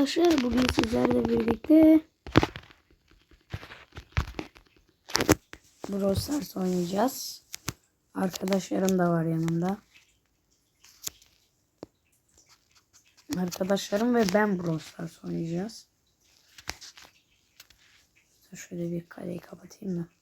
arkadaşlar bugün sizlerle birlikte Brawl Stars oynayacağız. Arkadaşlarım da var yanımda. Arkadaşlarım ve ben Brawl Stars oynayacağız. Şöyle bir kaleyi kapatayım da.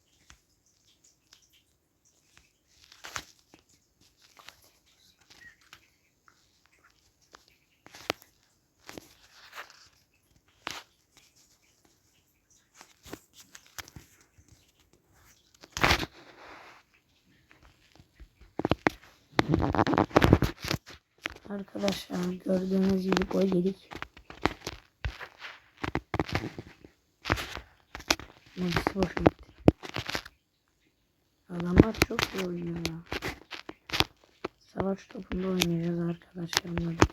Arkadaşlar gördüğünüz gibi gol yedik. Magisi boşa gitti. Adamlar çok iyi oynuyor ya. Savaş topunda oynayacağız arkadaşlarımla. da.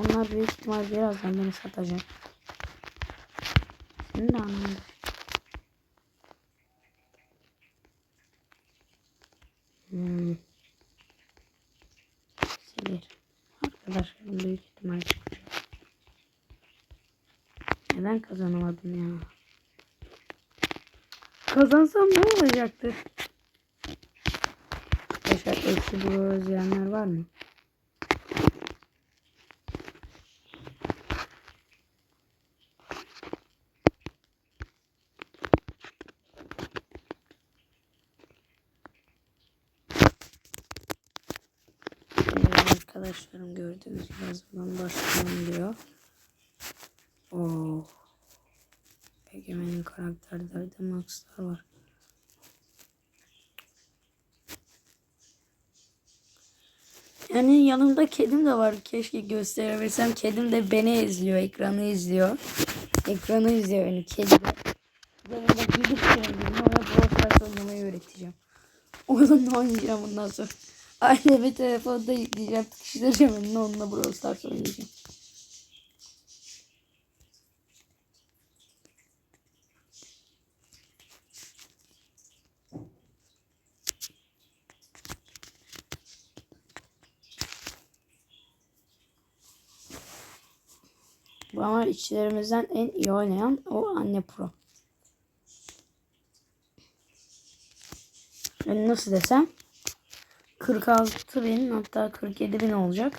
Onlar büyük ihtimal birazdan beni satacak. Senin de anladın. Hmm. Silir. Arkadaşlarım büyük ihtimal çıkacak. Neden kazanamadım ya? Kazansam ne olacaktı? Arkadaşlar eksi bu özleyenler var mı? Arkadaşlarım gördüğünüz gibi hazırlan başlayalım. Oo. Egemen'in karakterlerde maxlar var. Yani yanımda kedim de var. Keşke gösterebilsem. Kedim de beni izliyor. Ekranı izliyor. Ekranı izliyor beni. Kedi de. Yanımda gidip kendime ona Brawl oynamayı öğreteceğim. Onunla oynayacağım bundan sonra. Aile bir telefonda yükleyeceğim. Tıkıştıracağım onunla Brawl Stars oynayacağım. Ama içlerimizden en iyi oynayan o anne pro. Yani nasıl desem 46 bin hatta 47 bin olacak.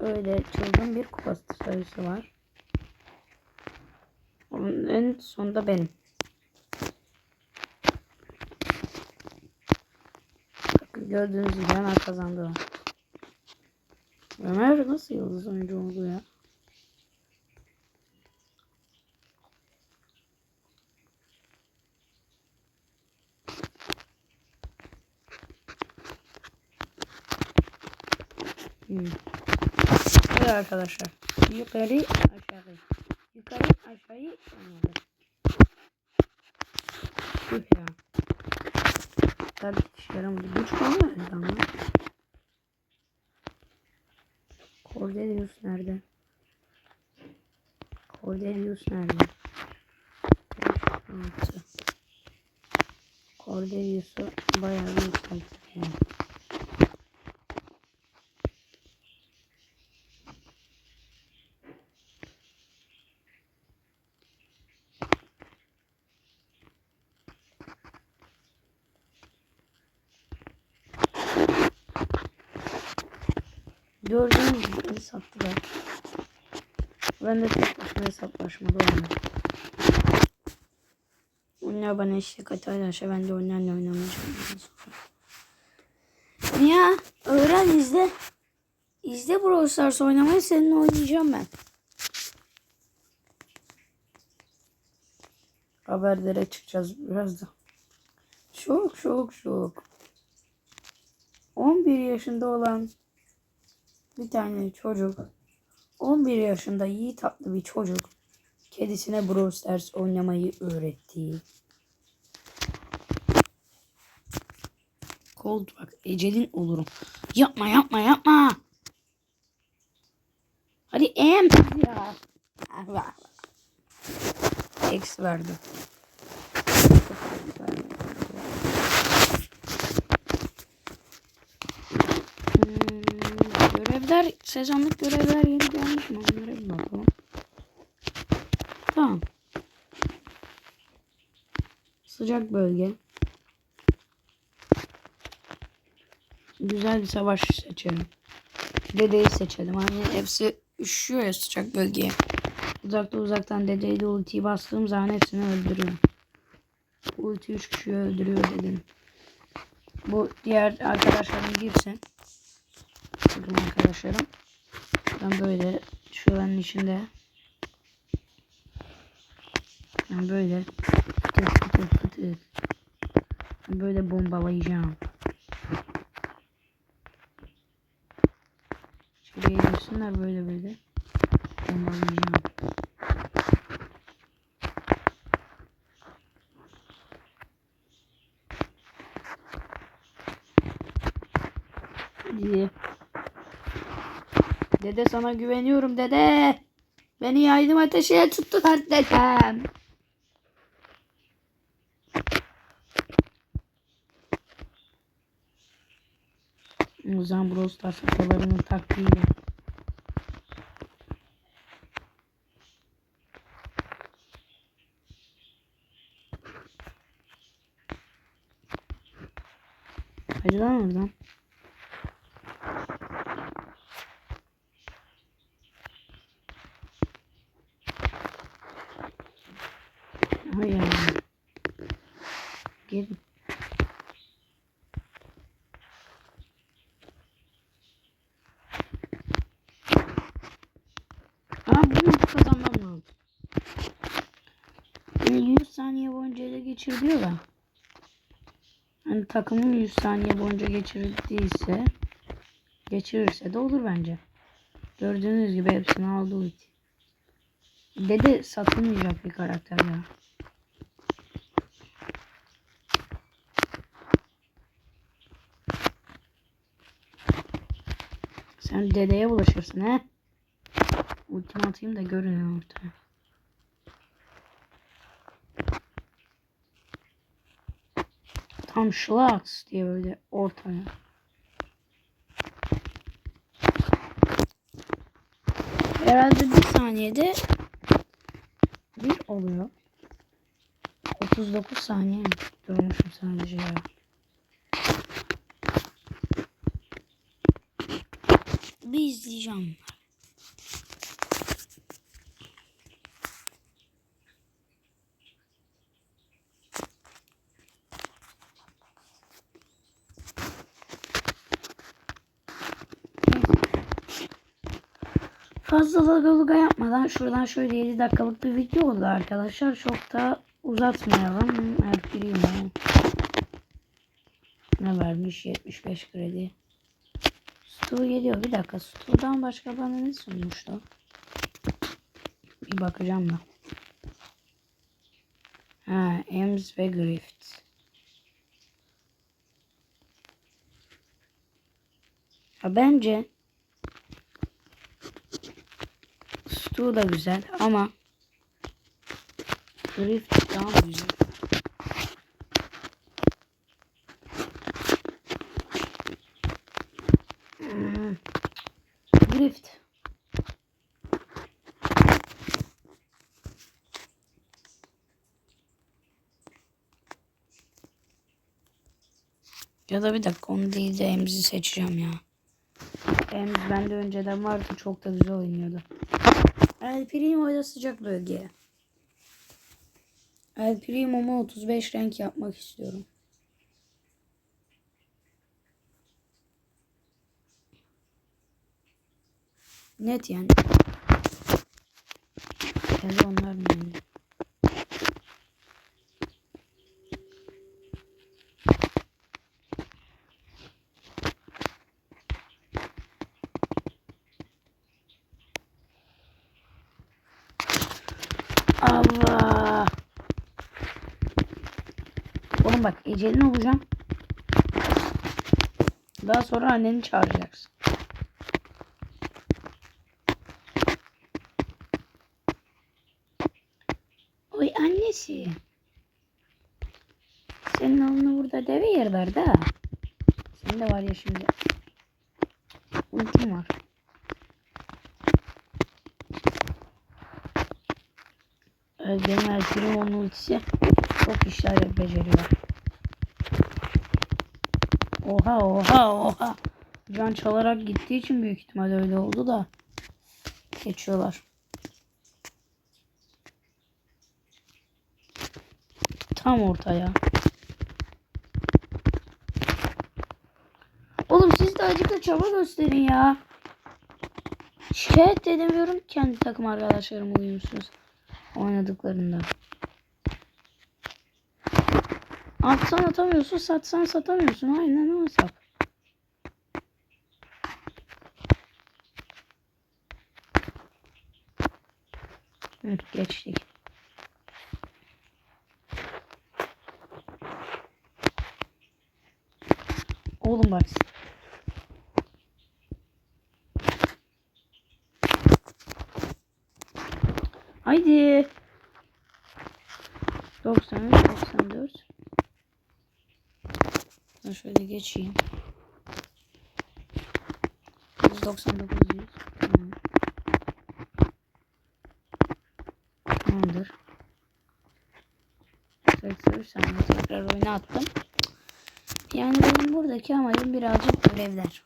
Öyle çılgın bir kupa sayısı var. Onun en sonunda benim. Bakın gördüğünüz gibi hemen kazandılar. Ömer nasıl yıldız oyuncu oldu ya? Hmm. Evet arkadaşlar. Yukarı aşağı. Yukarı aşağı oynadı. Tüh ya. Tabii hiç yaramadı. Falan verdi ama. Cordelius nerede? Cordelius nerede? Cordelius'u bayağı bir yükselttik yani. Gördüğünüz gibi beni sattılar. Ben de tek başıma hesaplaşmada oynadım. Onlar bana eşlik atarlarsa ben de onlarla oynamayacağım. Ya öğren izle. İzle Brawl Stars oynamayı seninle oynayacağım ben. Haberlere çıkacağız biraz da. Çok çok çok. 11 yaşında olan bir tane çocuk 11 yaşında iyi tatlı bir çocuk kedisine Brawl Stars oynamayı öğretti. Cold bak ecelin olurum. Yapma yapma yapma. Hadi em ya. X verdi. Hmm, görevler, sezonluk görevler yeni bir bakalım. Tamam. Sıcak bölge. Güzel bir savaş seçelim. Dedeyi seçelim. Hani hepsi üşüyor ya sıcak bölgeye. Uzakta uzaktan dedeyle ultiyi bastığım zaman hepsini öldürüyor. Ulti 3 kişiyi öldürüyor dedim. Bu diğer arkadaşlarım girsin. Bakın arkadaşlarım. Ben böyle şuranın içinde ben böyle fıtır fıtır fıtır ben böyle bombalayacağım. Şuraya girsinler böyle böyle bombalayacağım. Hadi. Dede sana güveniyorum dede. Beni yaydım ateşe tuttular dedem. O zaman Brawl Stars atalarının taktiğiyle. Hadi lan oradan. Hayır. Gel. Aa bunu kazanmam lazım. Yani 100 saniye boyunca ele geçir diyor da. Hani takımın 100 saniye boyunca geçirdiyse geçirirse de olur bence. Gördüğünüz gibi hepsini aldı ulti. Dede satılmayacak bir karakter ya. Sen dedeye bulaşırsın he. Ultimi atayım da görün ortaya. Tam şlaks diye böyle ortaya. Herhalde bir saniyede bir oluyor. 39 saniye durmuşum sadece ya. Bir izleyeceğim. Fazla dalgalıga yapmadan şuradan şöyle 7 dakikalık bir video oldu arkadaşlar. Çok da uzatmayalım. Erkiriyim Ne vermiş? 75 kredi. Stu geliyor. Bir dakika. Stu'dan başka bana ne sunmuştu? Bir bakacağım da. Ha, Ems ve Grift. Ha, bence Stu da güzel ama Grift daha güzel. Hmm. Grift. Ya da bir dakika onu değil de Emz'i seçeceğim ya. Emz bende önceden vardı çok da güzel oynuyordu. El Primo'yla sıcak bölgeye. El Primo'mu 35 renk yapmak istiyorum. Net yani. Yani onlar yani. Allah. Oğlum bak ecelin olacağım. Daha sonra anneni çağıracaksın. Oy annesi. Senin oğlunu burada deve yerler de. Senin de var ya şimdi. Ultim var. Evet, benim El Primo'nun ultisi çok işler beceriyor. Oha oha oha. Can çalarak gittiği için büyük ihtimal öyle oldu da. Geçiyorlar. Tam ortaya. Oğlum siz de acıkla çaba gösterin ya. Şikayet de edemiyorum kendi takım arkadaşlarıma uyumsuz oynadıklarında. Atsan atamıyorsun, satsan satamıyorsun. Aynen o hesap. Hı, geçtik. Oğlum bak. Haydi. 93, 94. Ben şöyle geçeyim. 199 100. Tamam. Tamamdır. 83 saniye tekrar oyuna attım. Yani benim buradaki amacım birazcık görevler.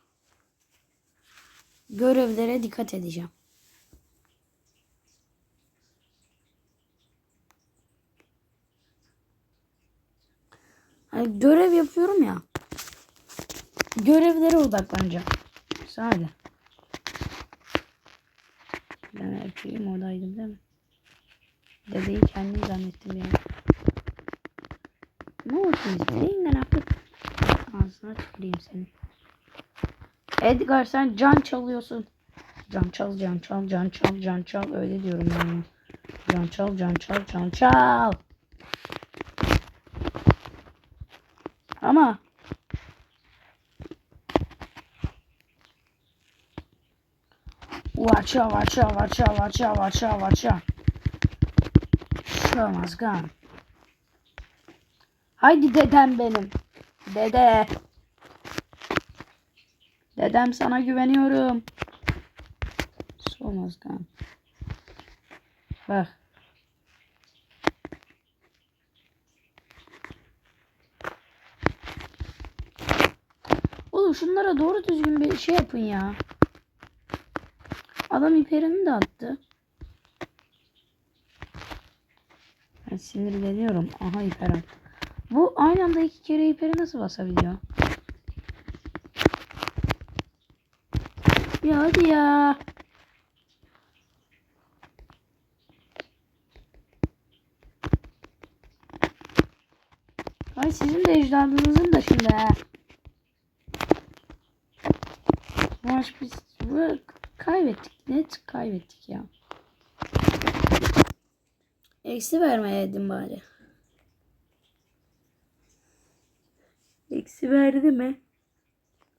Görevlere dikkat edeceğim. Hani görev yapıyorum ya. Görevlere odaklanacağım. Sade. Ben erkeğim oradaydım değil mi? Dedeyi kendim zannettim ya. Ne olsun isteyin artık. Ağzına tüküreyim seni. Edgar sen can çalıyorsun. Can çal, can çal, can çal, can çal. Öyle diyorum ben. ya. Can çal, can çal, can çal. Ama Watch out, watch out, watch out, watch out, watch out, watch out. Must gone. Haydi dedem benim. Dede. Dedem sana güveniyorum. Must gone. Bak. Oğlum şunlara doğru düzgün bir şey yapın ya. Adam hiperini de attı. Ben sinirleniyorum. Aha hiper attı. Bu aynı anda iki kere hiperi nasıl basabiliyor? Ya hadi ya. Ay sizin de ecdadınızın da şimdi. Maç biz kaybettik. Net kaybettik ya. Eksi vermeyeydin bari. Eksi verdi mi?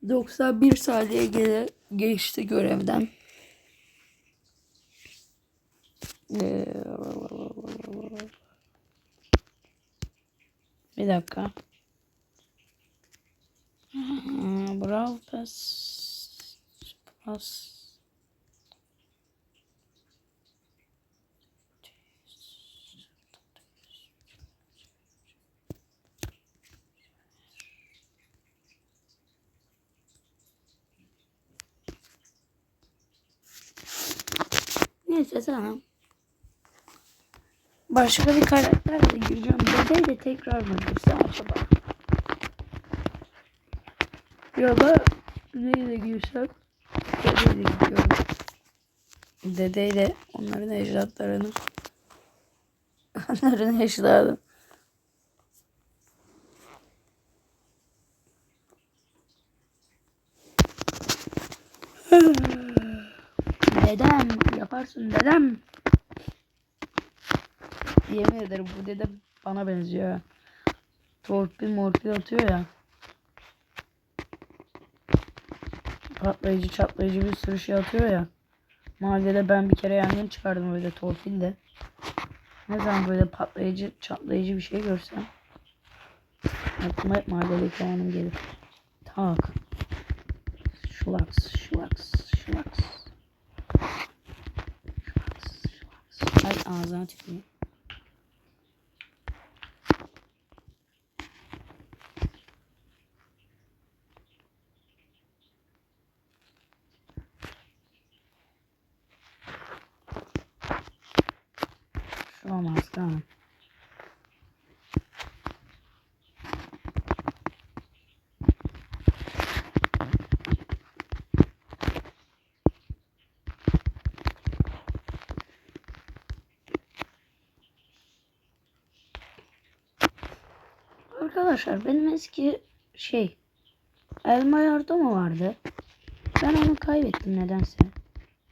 91 saniye gele geçti görevden. Ee, Bir dakika. Brawl Pass. Pass. Neyse tamam. Başka bir karakterle gireceğim. Dede de tekrar girsem acaba? Ya da neyle girsem? Dedeyle gidiyorum. Dedeyle onların ecdatlarını onların ecdadı. Dedem yaparsın dedem. Yemin ederim bu dede bana benziyor. Torpil morpil atıyor ya. Patlayıcı çatlayıcı bir sürü şey atıyor ya. Mahallede ben bir kere yangın çıkardım böyle torpille. Ne zaman böyle patlayıcı çatlayıcı bir şey görsem. Aklıma hep mahalledeki anım gelir. Tak. Şulaks, şulaks, şulaks. Şulaks, şulaks. Ay ağzına tüküreyim. Tamam aslanım. Arkadaşlar benim eski şey elma yardımı vardı. Ben onu kaybettim nedense.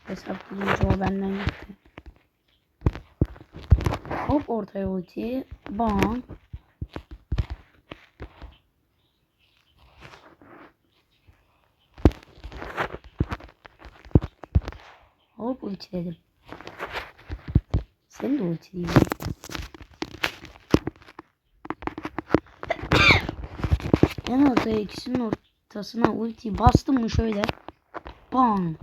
Hesap bulunca o benden gitti. Hop ortaya ulti. Bam. Hop ultiledim. Sen de ultileyim. En ortaya ikisinin ortasına ulti bastım mı şöyle. Bam.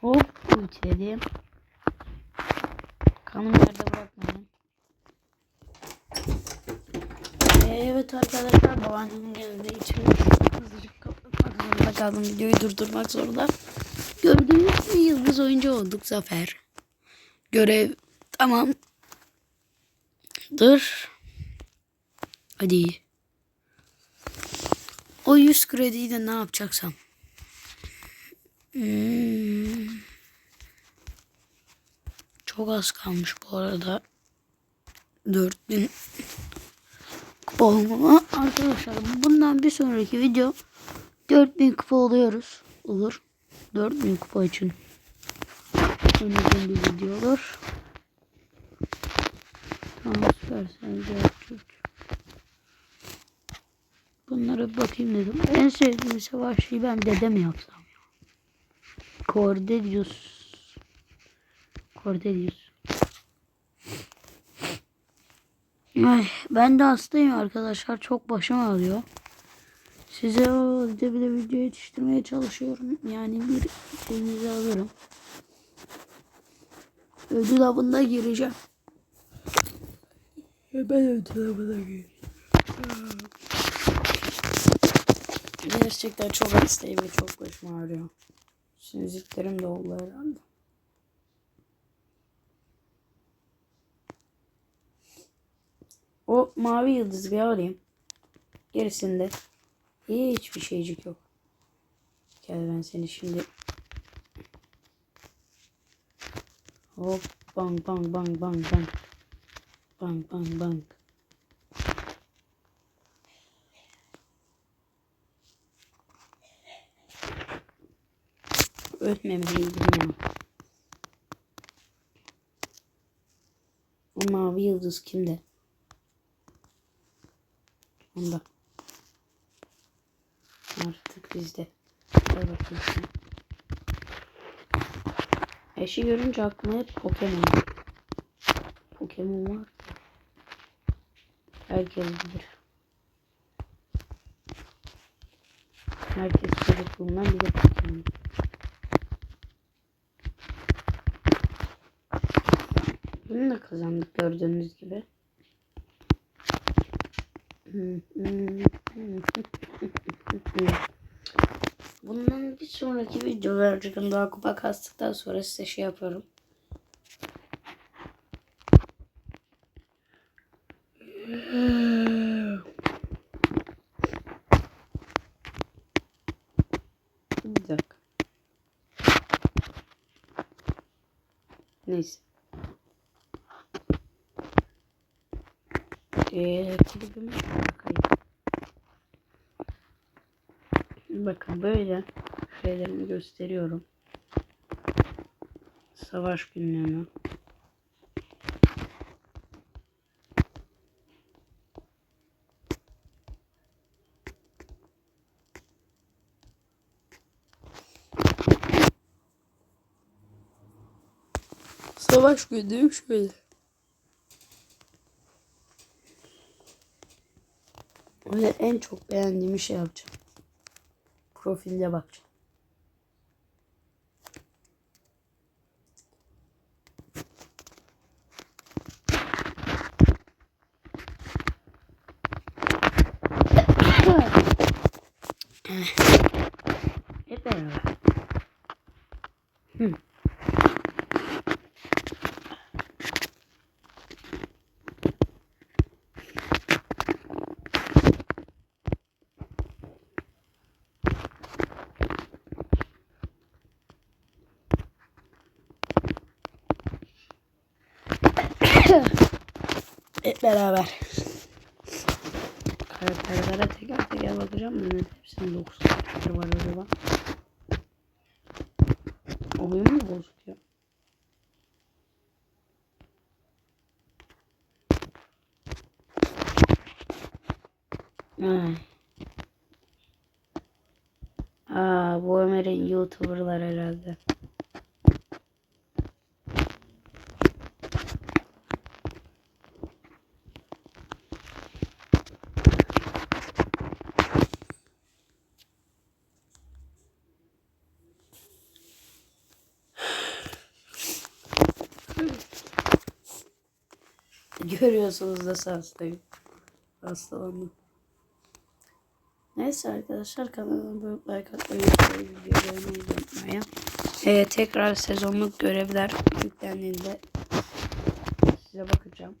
Hop ultiledim. Kanımı yerde bırakmayın. Evet arkadaşlar babaannemin geldiği için hızlıca kapatmak zorunda kaldım. Videoyu durdurmak zorunda. Gördüğünüz gibi yıldız oyuncu olduk Zafer. Görev tamam. Dur. Hadi. O 100 krediyi de ne yapacaksam. Hmm. Çok az kalmış bu arada. 4000 kupa olmama. Arkadaşlar bundan bir sonraki video 4000 kupa oluyoruz. Olur. 4000 kupa için. Önümüzden bir video olur. Tamam süpersen gerçek. Bunlara bakayım dedim. En sevdiğim savaşçıyı ben dede mi yapsam ya? Cordelius. Cordelius. Ay, ben de hastayım arkadaşlar. Çok başım ağrıyor. Size o bir de video yetiştirmeye çalışıyorum. Yani bir şeyinizi alırım. Ödül avında gireceğim. Ben ödül avına gireceğim. Gerçekten çok hastayım ve çok başım ağrıyor. Sinüzitlerim de oldu herhalde. O mavi yıldız bir alayım. Gerisinde hiçbir şeycik yok. Gel ben seni şimdi Hop bang bang bang bang bang. Bang bang bang. Ölmemeliydim ya. O mavi yıldız kimde? Onda. Artık bizde. Gel. Eşi görünce aklıma hep Pokemon. Pokemon var. Herkes bilir. Herkes çocukluğundan bilir. Bunu da kazandık gördüğünüz gibi. Bundan bir sonraki videolarcığım daha kupa kastıktan sonra size şey yaparım. Bir dakika. Neyse. Eee kulübümüz bakayım. Bakın böyle şeylerimi gösteriyorum. Savaş günlüğümü. Savaş günlüğüm şöyle. Öyle en çok beğendiğim şey yapacağım. Profilde bakacağım. Hep beraber. Hı. Hep beraber. Karakterlere teker teker bakacağım. Ben hepsinin 9 karakter var acaba. Oyun mu bozuk ya? Ay. Aa, bu Ömer'in YouTuber'lar herhalde. Görüyorsunuz nasıl hastayım. Hastalandım. Neyse arkadaşlar kanalıma böyle like atmayı, videolarımı unutmayın. Ee, tekrar sezonluk görevler yüklendiğinde size bakacağım.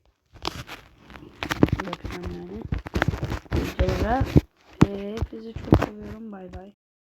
Bakacağım yani. Videolara. Ee, hepinizi çok seviyorum. Bay bay.